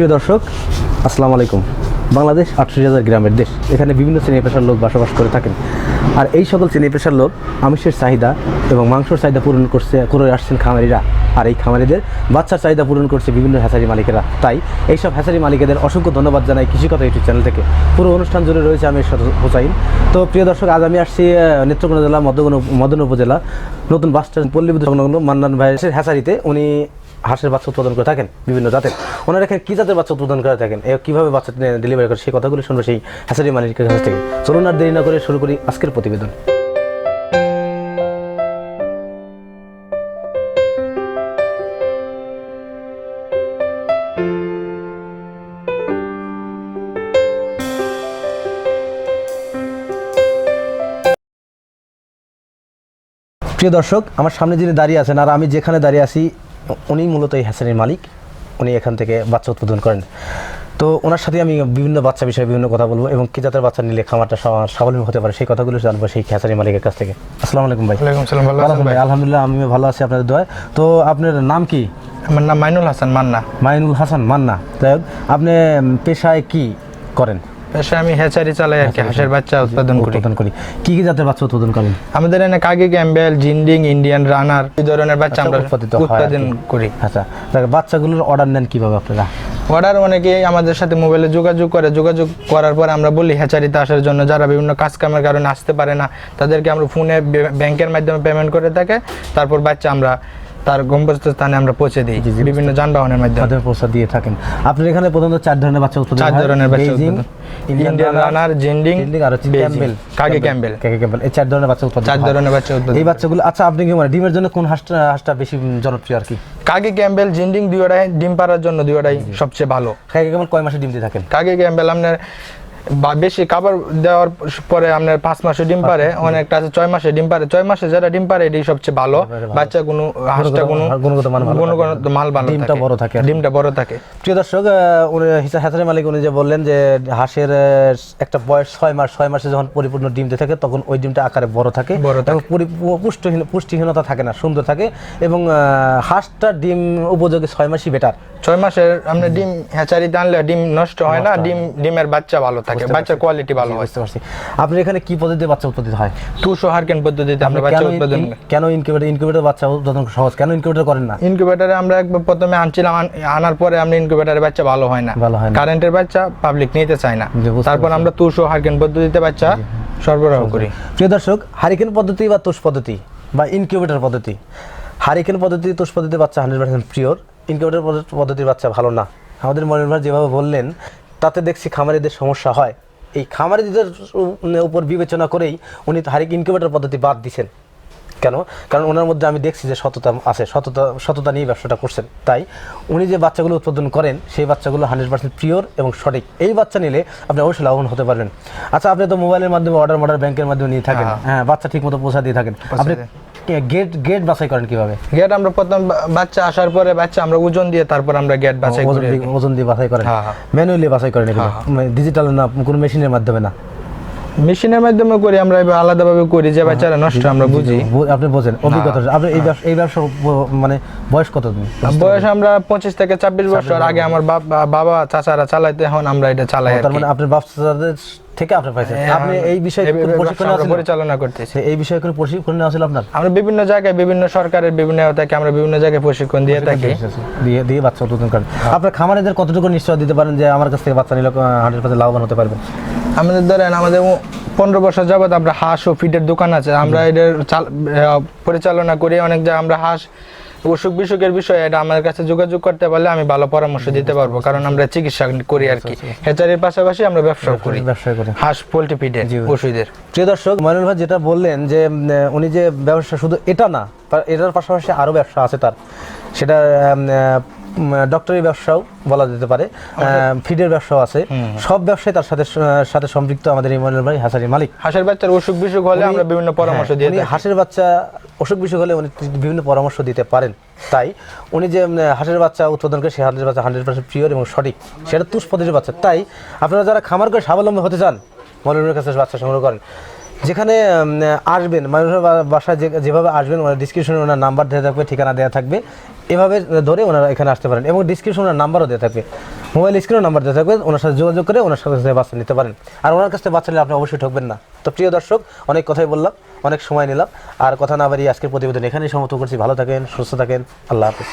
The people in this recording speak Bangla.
প্রিয় দর্শক, আসসালামু আলাইকুম। বাংলাদেশ আটষট্টি হাজার গ্রামের দেশ। এখানে বিভিন্ন শ্রেণি পেশার লোক বসবাস করে থাকেন। আর এই সকল শ্রেণি পেশার লোক আমিষের চাহিদা এবং মাংসর চাহিদা পূরণ করছে, করে আসছেন খামারিরা। আর এই খামারিদের বাচ্চার চাহিদা পূরণ করছে বিভিন্ন হ্যাচারি মালিকেরা। তাই এইসব হ্যাচারি মালিকেদের অসংখ্য ধন্যবাদ জানাই কৃষিকথা ইউটিউব চ্যানেল থেকে। পুরো অনুষ্ঠান জুড়ে রয়েছে আমি হোসাইন। তো প্রিয় দর্শক, আজ আমি আসছি নেত্রকোনা জেলা মদন উপজেলা। নতুন বাস স্ট্যান্ড পল্লী মান্নান ভাইয়ের হ্যাচারিতে। উনি হাঁসের বাচ্চা উৎপাদন করে থাকেন বিভিন্ন জাতের। ওনারা এখানে কী জাতের বাচ্চা উৎপাদন করে থাকেন? কীভাবে বাচ্চা ডেলিভারি করে? সেই কথাগুলো শুনব সেই হ্যাচারি মালিকের কাছ থেকে। চলুন আর দেরি না করে শুরু করি আজকের প্রতিবেদন। প্রিয় দর্শক, আমার সামনে যিনি দাঁড়িয়ে আছেন আর আমি যেখানে দাঁড়িয়ে আছি উনি মূলত এই হ্যাসানের মালিক। উনি এখান থেকে বাচ্চা উৎপাদন করেন। তো ওনার সাথে আমি বিভিন্ন বাচ্চা বিষয়ে বিভিন্ন কথা বলব এবং কি জাতের বাচ্চা নিলে খামারটা স্বাবলম্বী হতে পারে সেই কথাগুলো জানব সেই হ্যাসারি মালিকের কাছ থেকে। আসসালামু আলাইকুম ভাই। আছেন ভাই? আলহামদুলিল্লাহ আমি ভালো আছি আপনাদের দোয়ায়। তো আপনার নাম কি? আমার নাম মাইনুল হাসান মান্না। মাইনুল হাসান মান্না। যাই হোক আপনি পেশায় কি করেন? পেশায় আমি হেচারি চালাই আর কি হাঁসের বাচ্চা উৎপাদন করি। উৎপাদন করি। কি কি জাতের বাচ্চা উৎপাদন করেন? আমাদের এখানে কাগি ক্যাম্বেল জিন্ডিং ইন্ডিয়ান রানার এই ধরনের বাচ্চা আমরা উৎপাদিত উৎপাদন করি। আচ্ছা বাচ্চাগুলোর অর্ডার নেন কীভাবে আপনারা? অর্ডার অনেকে আমাদের সাথে মোবাইলে যোগাযোগ করে। যোগাযোগ করার পর আমরা বলি হ্যাচারিতে আসার জন্য যারা বিভিন্ন কাজ কামের কারণে আসতে পারে না তাদেরকে আমরা ফোনে ব্যাংকের মাধ্যমে পেমেন্ট করে থাকে। তারপর বাচ্চা আমরা তার গম্ভস্ত স্থানে আমরা পৌঁছে দিই বিভিন্ন যানবাহনের মাধ্যমে। প্রস্তাব দিয়ে থাকেন। আপনার এখানে প্রথমত চার ধরনের বাচ্চা উৎপাদন চার ধরনের বাচ্চা। ইন্ডিয়ান রানার, জিন্ডিং, আর ক্যাম্বেল ক্যাম্বেল। ক্যাম্বেল এই চার ধরনের বাচ্চা উৎপাদন চার ধরনের বাচ্চা উৎপাদন। এই বাচ্চাগুলো আচ্ছা আপনি কি মানে ডিমের জন্য কোন হাঁসটা হাঁসটা বেশি জনপ্রিয় আর কি? কাগে ক্যাম্বেল জিন্ডিং দুয়োটাই ডিম পাড়ার জন্য দুয়োটাই সবচেয়ে ভালো। কেমন কয় মাসে ডিম দিয়ে থাকেন? কাগে ক্যাম্বেল আপনার বা বেশি খাবার দেওয়ার পরে আপনার পাঁচ মাসে ডিম পারে অনেকটা আছে ছয় মাসে ডিম পারে। ছয় মাসে যারা ডিম পারে এটাই সবচেয়ে ভালো। বাচ্চা কোনো হাঁসটা কোনো গুণগত মান ভালো গুণগত মাল ভালো ডিমটা বড় থাকে। ডিমটা বড় থাকে। প্রিয় দর্শক উনি হিসা- হ্যাচারি মালিক উনি যে বললেন যে হাঁসের একটা বয়স ছয় মাস ছয় মাসে যখন পরিপূর্ণ ডিম দিয়ে থাকে তখন ওই ডিমটা আকারে বড় থাকে বড় থাকে। এবং পুষ্টিহীনতা থাকে না সুন্দর থাকে এবং হাঁসটা ডিম উপযোগী ছয় মাসই বেটার ছয় মাসের আপনি ডিম হ্যাচারিতে আনলে ডিম নষ্ট হয় না ডিম ডিমের বাচ্চা ভালো থাকে বাচ্চার কোয়ালিটি ভালো হয়। বুঝতে পারছি। আপনি এখানে কি পদ্ধতিতে বাচ্চা উৎপাদিত হয়? টুসো হারকেন পদ্ধতিতে আমরা বাচ্চা উৎপাদন কেন ইনকিউবেটর ইনকিউবেটর বাচ্চা উৎপাদন সহজ? কেন ইনকিউবেটর করেন না? ইনকিউবেটারে আমরা একবার প্রথমে আনছিলাম আনার পরে আমরা ইনকিউবেটারে বাচ্চা ভালো হয় না। ভালো হয় না। কারেন্টের বাচ্চা পাবলিক নিতে চায় না। তারপর আমরা তুষো হারকেন পদ্ধতিতে বাচ্চা সরবরাহ করি। প্রিয় দর্শক হারিকেন পদ্ধতি বা তোষ পদ্ধতি বা ইনকিউবেটর পদ্ধতি? হারিকেন পদ্ধতি তোষ পদ্ধতি বাচ্চা হান্ড্রেড পার্সেন্ট পিওর ইনকিউবেটর পদ্ধতির বাচ্চা ভালো না। আমাদের মনির যেভাবে বললেন তাতে দেখছি খামারিদের সমস্যা হয়। এই খামারিদের উপর বিবেচনা করেই উনি হারিক ইনকিউবেটর পদ্ধতি বাদ দিছেন। কেন? কারণ ওনার মধ্যে আমি দেখছি যে সততা আছে সততা সততা নিয়ে ব্যবসাটা করছেন। তাই উনি যে বাচ্চাগুলো উৎপাদন করেন সেই বাচ্চাগুলো হান্ড্রেড পার্সেন্ট পিওর এবং সঠিক। এই বাচ্চা নিলে আপনি অবশ্যই লাভবান হতে পারবেন। আচ্ছা আপনি তো মোবাইলের মাধ্যমে অর্ডার মর্ডার ব্যাংকের মাধ্যমে নিয়ে থাকেন। হ্যাঁ। হ্যাঁ বাচ্চা ঠিক মতো পৌঁছা দিয়ে থাকেন। আপনি গেট গেট বাছাই করেন কীভাবে? গেট আমরা প্রথম বাচ্চা আসার পরে বাচ্চা আমরা ওজন দিয়ে তারপর আমরা গেট বাছাই ওজন করি দিয়ে ওজন দিয়ে বাছাই করেন। হ্যাঁ, হ্যাঁ। ম্যানুয়ালি বাছাই করেন ডিজিটাল না কোনো মেশিনের মাধ্যমে না। মেশিনের মাধ্যমে করি আমরা এবার আলাদাভাবে করি যে বাচ্চারা নষ্ট আমরা বুঝি। আপনি বোঝেন অভিজ্ঞতা আপনি এই ব্যবসা এই ব্যবসা মানে বয়স কত বয়স আমরা পঁচিশ থেকে ছাব্বিশ বছর। আগে আমার বাবা চাচারা চালাইতে এখন আমরা এটা চালাই তার। মানে আপনার বাচ্চাদের থেকে আপনি পাইছেন। হ্যাঁ, আপনি এই বিষয়ে প্রশিক্ষণ পরিচালনা করতেছি। এই বিষয়ে কোনো প্রশিক্ষণ নেওয়া ছিল আপনার? আমরা বিভিন্ন জায়গায় বিভিন্ন সরকারের বিভিন্ন থেকে আমরা বিভিন্ন জায়গায় প্রশিক্ষণ দিয়ে থাকি। দিয়ে দিয়ে বাচ্চা উৎপাদন করেন। আপনার খামারিদের কতটুকু নিশ্চয় দিতে পারেন যে আমার কাছ থেকে বাচ্চা নিলে হান্ড্রেড পার্সেন্ট লাভবান হতে পারবে? আমাদের ধরেন আমাদের পনেরো বছর যাবত আমরা হাঁস ও ফিডের দোকান আছে। আমরা চাল- পরিচালনা করি। অনেক জায়গায় আমরা হাঁস অসুখ বিসুখের বিষয়ে এটা আমার কাছে যোগাযোগ করতে পারলে আমি ভালো পরামর্শ দিতে পারব। কারণ আমরা চিকিৎসা করি আর কি। হেচারির পাশাপাশি আমরা ব্যবসাও করি। ব্যবসা করি। হাঁস পোল্ট্রি ফিডের। ওষুধের প্রিয় দর্শক ময়নুল ভাই যেটা বললেন যে উনি যে ব্যবসা শুধু এটা না তার এটার পাশাপাশি আরও ব্যবসা আছে তার। সেটা ডক্টরি ব্যবসাও বলা যেতে পারে। ফিডের ব্যবসাও আছে। সব ব্যবসায় তার সাথে সাথে সম্পৃক্ত আমাদের এই ময়নুল ভাই হাসারি মালিক। হাঁসের বাচ্চার অসুখ বিসুখ হলে আমরা বিভিন্ন পরামর্শ হ্যাঁ, দিয়ে উনি হাঁসের বাচ্চা অসুখ বিসুখ হলে উনি বিভিন্ন পরামর্শ দিতে পারেন। তাই উনি যে হাঁসের বাচ্চা উৎপাদন করে সেই হাঁসের বাচ্চা হান্ড্রেড পার্সেন্ট পিওর এবং সঠিক। সেটা তুষ পদ্ধতির বাচ্চা। তাই আপনারা যারা খামার করে স্বাবলম্বী হতে চান মৌলভীর কাছে বাচ্চা সংগ্রহ করেন। যেখানে আসবেন, মানুষের বাসায় যেভাবে আসবেন, ওনার ডিসক্রিপশনে ওনার নাম্বার দেওয়া থাকবে, ঠিকানা দেওয়া থাকবে। এভাবে ধরে ওনারা এখানে আসতে পারেন এবং ডিসক্রিপশনে ওনার নাম্বারও দেওয়া থাকবে। মোবাইল স্ক্রিনও নাম্বার দেওয়া থাকবে, ওনার সাথে যোগাযোগ করে ওনার সাথে বাচ্চা নিতে পারেন। আর ওনার কাছ থেকে বাচ্চা নিলে আপনি অবশ্যই ঠকবেন না। তো প্রিয় দর্শক, অনেক কথাই বললাম, অনেক সময় নিলাম। আর কথা না বাড়িয়ে আজকের প্রতিবেদন এখানেই সমাপ্ত করছি। ভালো থাকেন, সুস্থ থাকেন, আল্লাহ হাফিজ।